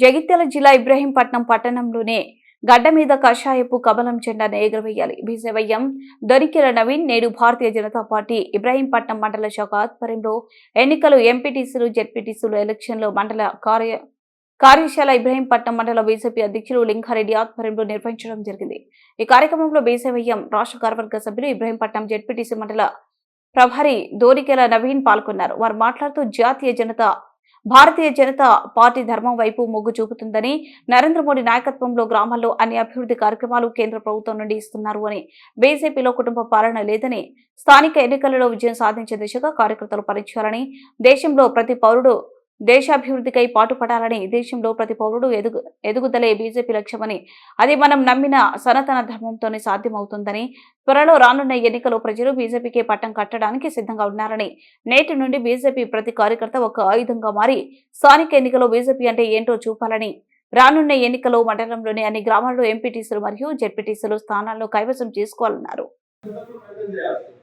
జగిత్యాల జిల్లా ఇబ్రహీంపట్నం పట్టణంలోనే గడ్డ మీద కషాయపు కమలం జెండాను ఎగురవేయాలి. బీజేవైఎం దొరికిల నవీన్ నేడు భారతీయ జనతా పార్టీ ఇబ్రహీంపట్నం మండల శాఖ ఆధ్వర్యంలో ఎన్నికలు ఎంపీటీసీలు జెడ్పీటీసీలు ఎలక్షన్లో మండల కార్య కార్యశాల ఇబ్రహీంపట్నం మండల బీజేపీ అధ్యక్షులు లింగారెడ్డి ఆధ్వర్యంలో నిర్వహించడం జరిగింది. ఈ కార్యక్రమంలో బీజేవైఎం రాష్ట్ర కార్యవర్గ సభ్యులు ఇబ్రహీంపట్నం జెడ్పీటీసీ మండల ప్రభారి దోరికెల నవీన్ పాల్గొన్నారు. వారు మాట్లాడుతూ జాతీయ జనతా భారతీయ జనతా పార్టీ ధర్మం వైపు మొగ్గు చూపుతుందని నరేంద్ర మోడీ నాయకత్వంలో గ్రామాల్లో అన్ని అభివృద్ధి కార్యక్రమాలు కేంద్ర ప్రభుత్వం నుండి ఇస్తున్నారు అని బీజేపీలో కుటుంబ పాలన లేదని స్థానిక ఎన్నికలలో విజయం సాధించే దిశగా కార్యకర్తలు పనిచేయాలని దేశంలో ప్రతి పౌరుడు దేశాభివృద్ధికై పాటుపడాలని దేశంలో ప్రతి పౌరుడు ఎదుగు ఎదుగుదలే బీజేపీ లక్ష్యమని అది మనం నమ్మిన సనాతన ధర్మంతోనే సాధ్యమవుతుందని త్వరలో రానున్న ఎన్నికలో ప్రజలు బీజేపీకి పట్టం కట్టడానికి సిద్ధంగా ఉన్నారని నేటి నుండి బీజేపీ ప్రతి కార్యకర్త ఒక ఆయుధంగా మారి స్థానిక ఎన్నికలో బీజేపీ అంటే ఏంటో చూపాలని రానున్న ఎన్నికలో మండలంలోని అన్ని గ్రామాల్లో ఎంపీటీసీలు మరియు జెడ్పీటీసీలు స్థానాల్లో కైవసం చేసుకోవాలన్నారు.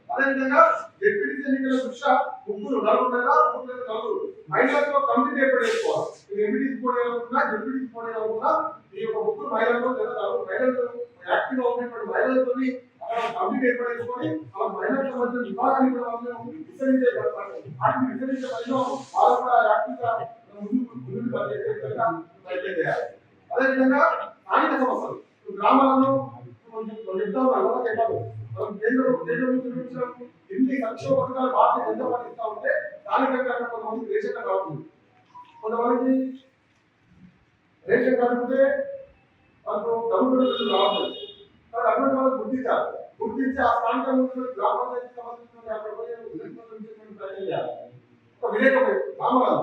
అదేవిధంగా డిప్యూటీ ఎన్నికల దృష్ట్యా ముగ్గురు నలుగురు ముగ్గురు నలుగురు. మహిళలతో కమిటీ ఏర్పాటు చేసుకోవాలి. ఇది ఎంపీటీ పోటీ అనుకున్నా డిప్యూటీ పోటీ ఈ యొక్క ముగ్గురు మహిళలు లేదా నలుగురు యాక్టివ్గా ఉన్నటువంటి మహిళలతో అక్కడ కమిటీ ఏర్పాటు చేసుకొని ఆ మహిళలకు సంబంధించిన విభాగాన్ని కూడా వాళ్ళు విస్తరించే వాటిని విస్తరించే పనిలో వాళ్ళు కూడా యాక్టివ్గా ముందుకు ముందుకు పనిచేసే విధంగా ప్రయత్నం చేయాలి. అదేవిధంగా స్థానిక సమస్యలు. ఇప్పుడు గ్రామాలలో కొంచెం చెప్తా ఉన్నారు కూడా మనం కేంద్రం నుంచి చూపించడం ఎన్ని సంక్షేమ పథకాలు భారతీయ జనతా పార్టీ ఉంటే స్థానికంగా కొంతమంది రేషన్ కార్డు రావట్లేదు కొంతమందికి రేషన్ కార్డు ఉంటే మనకు డబ్బులు బిల్లులు రావట్లేదు కాబట్టి అటువంటి వాళ్ళు గుర్తించాలి గుర్తించి ఆ ప్రాంతం గ్రామ పంచాయతీ సంబంధించిన అక్కడ పోయి ఒక విలేకరు రామగారు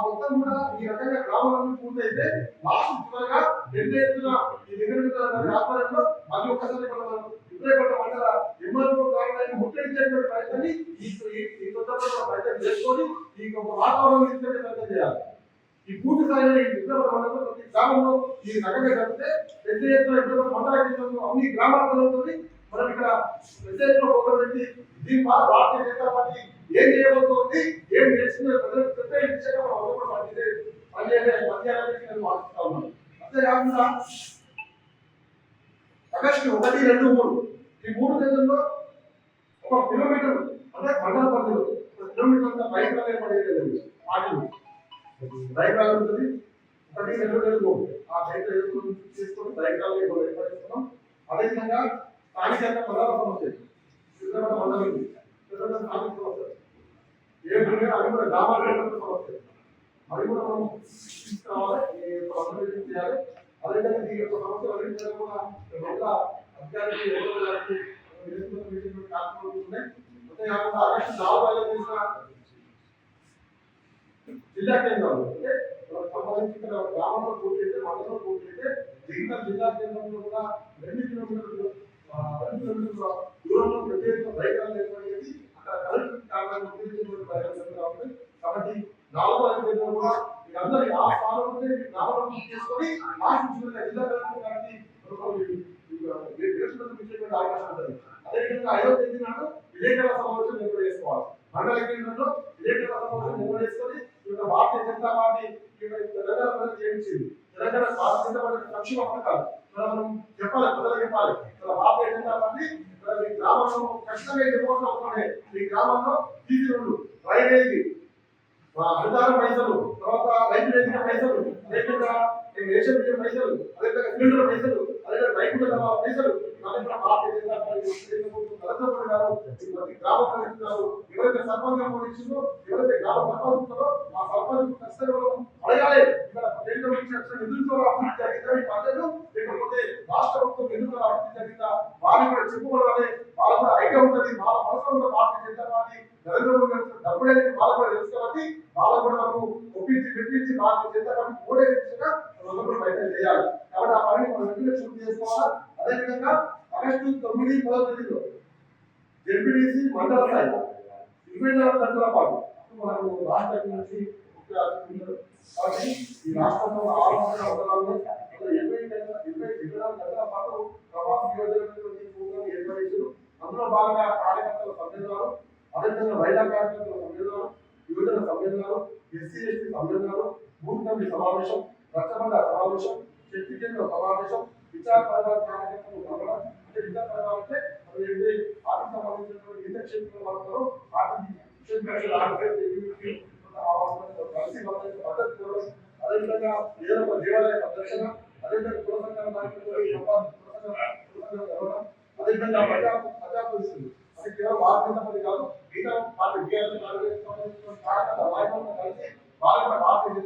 మొత్తం కూడా ఈ రకంగా గ్రామాలన్నీ పూర్తయితే లాస్ట్ చివరిగా పెద్ద ఎత్తున ఈ నిగడిత ఆధ్వర్యంలో మళ్ళీ ఒక్కసారి మనం ఇబ్రహీపట్నం మండల ఎంఆర్ఓ కార్యాలయాన్ని ముట్టడించేటువంటి ప్రయత్నాన్ని ఈ ఈ- సందర్భంలో ప్రయత్నం చేసుకొని ఈ ఒక వాతావరణం ఇచ్చే ప్రయత్నం చేయాలి. ఈ పూర్తి స్థాయిలో ఈ ఇబ్రహీపట్నం మండలంలో ప్రతి గ్రామంలో ఈ రకంగా జరిగితే పెద్ద ఎత్తున మండల అన్ని గ్రామాల మనం ఇక్కడ పెద్ద ఎత్తున పెట్టి ఈ భారతీయ జనతా పార్టీ ఏం చేయబోతోంది? ఏం చేస్తుందో? ప్రజలకు చెప్పే దిశగా మనం అందరం పనిచేసే పనిచేసే పనిచేయాలని నేను ఆశిస్తా ఉన్నాను. అంతేకాకుండా ఆగస్టు ఒకటి రెండు మూడు ఈ మూడు నెలల్లో ఒక కిలోమీటర్ అంటే మండల పరిధిలో ఒక కిలోమీటర్ అంతా బైక్ ర్యాలీ పడేది పార్టీలు బైక్ ర్యాలీ ఉంటుంది. ఒకటి రెండు రెండు ఆ బైక్ తీసుకొని చేసుకొని బైక్ ర్యాలీ ఏర్పడిస్తున్నాం అదేవిధంగా స్థానికంగా ప్రధాన సమస్య విజయవాడ మండలం ఉంది. స్థానిక సమస్య ఏంటంటే అవి కూడా గ్రామాల సమస్య అవి కూడా మనం తీసుకురావాలి అభివృద్ధి చేయాలి అదేవిధంగా ఈ యొక్క సమస్యలు అన్నింటినీ కూడా మళ్ళా అధికారికి ఎవరో గారికి కార్యక్రమాలు ఉన్నాయి అంతేకాకుండా చేసిన జిల్లా కేంద్రాలు అంటే గ్రామంలో పూర్తి అయితే మండలంలో పూర్తి అయితే జిల్లా కేంద్రంలో కూడా రెండు కిలోమీటర్లు దూరంలో ప్రత్యేక అక్కడ కాబట్టి కాబట్టి నాలుగో ఐదు కూడా ఆ స్థానం నుండి చేసుకొని ఆ చివరిగా జిల్లా కలెక్టర్ గారికి ఇచ్చేటువంటి అవకాశం ఉంటుంది. అదేవిధంగా ఐదో తేదీ నాడు విలేకరుల సమావేశం ఏర్పాటు చేసుకోవాలి. మండల కేంద్రంలో విలేకరుల సమావేశం ఏర్పాటు చేసుకొని ఈ భారతీయ జనతా పార్టీ ఈ తెలంగాణ ప్రజలకు చేయించింది. తెలంగాణ భారతీయ జనతా పార్టీ మనం చెప్పాలి ప్రజలకు చెప్పాలి. ఇలా మీ గ్రామంలో ఖచ్చితంగా చెప్పవలసిన మీ గ్రామంలో తీసి రోడ్లు డ్రైనేజీ పైసలు తర్వాత రైతు వేదిక పైసలు అదేవిధంగా రేషన్ బియ్యం పైసలు అదేవిధంగా సిలిండర్ పైసలు అదేవిధంగా రైతు పైసలు గ్రామ ఎవరైతే సర్పంచ్ పోలీసులు ఎవరైతే గ్రామ సర్పంచ్ ఉన్నారో ఆ సర్పంచ్ ఖచ్చితంగా మనం అడగాలి. ఇక్కడ నిధులతో అభివృద్ధి జరిగిందా ఈ లేకపోతే రాష్ట్ర ప్రభుత్వం ఎందుకు అభివృద్ధి జరిగిందా వాళ్ళు కూడా చెప్పుకోవాలి వాళ్ళు కూడా ఐడియా ఉంటుంది. వాళ్ళ మనసులో కూడా పార్టీ జనతా పార్టీ నరేంద్ర మోడీ గారు డబ్బులు అనేది వాళ్ళు కూడా తెలుసు కాబట్టి వాళ్ళు కూడా మనము ఒప్పించి పెట్టించి పార్టీ జనతా ఓడే దిశగా మనం కూడా ప్రయత్నం చేయాలి. కాబట్టి ఆ పనిని మనం వెంటనే పూర్తి చేసుకోవాలా? అదేవిధంగా ఆగస్టు తొమ్మిది పదో తేదీలో జెడ్పీటీసీ మండల స్థాయి ఇరవై నాలుగు గంటల పాటు మనకు రాష్ట్రం నుంచి కాబట్టి ఈ రాష్ట్రంలో ఆరు వందల అవసరాలు అందులో ఇరవై గంటల ఇరవై ఇరవై నాలుగు గంటల పాటు ప్రవాస నియోజకవర్గం ప్రోగ్రాం ఏర్పడించారు అందులో భాగంగా కార్యకర్తల సమ్మేళనాలు అదేవిధంగా మహిళా కార్యకర్తల సమ్మేళనాలు యువజన సమ్మేళనాలు ఎస్సీ ఎస్టీ సమ్మేళనాలు బూత్ కమిటీ సమావేశం రచ్చబండ సమావేశం శక్తి కేంద్ర సమావేశం విచార పరివార కార్యక్రమం కలవడం అంటే విచార పరివారం అంటే ఏంటి? పార్టీకి సంబంధించినటువంటి ఇతర క్షేత్రాల వాళ్ళతో పార్టీ కలిసి ఆర్గనైజ్ చేసి అదేవిధంగా ఒక దేవాలయ సందర్శన అదేవిధంగా కుల సంఘాల నాయకులతో అదేవిధంగా ప్రజా ప్రజా అది కేవలం భారతీయ జనతా కాదు మిగతా పార్టీ బీఆర్ఎస్ కాంగ్రెస్ కలిసి వాళ్ళు కూడా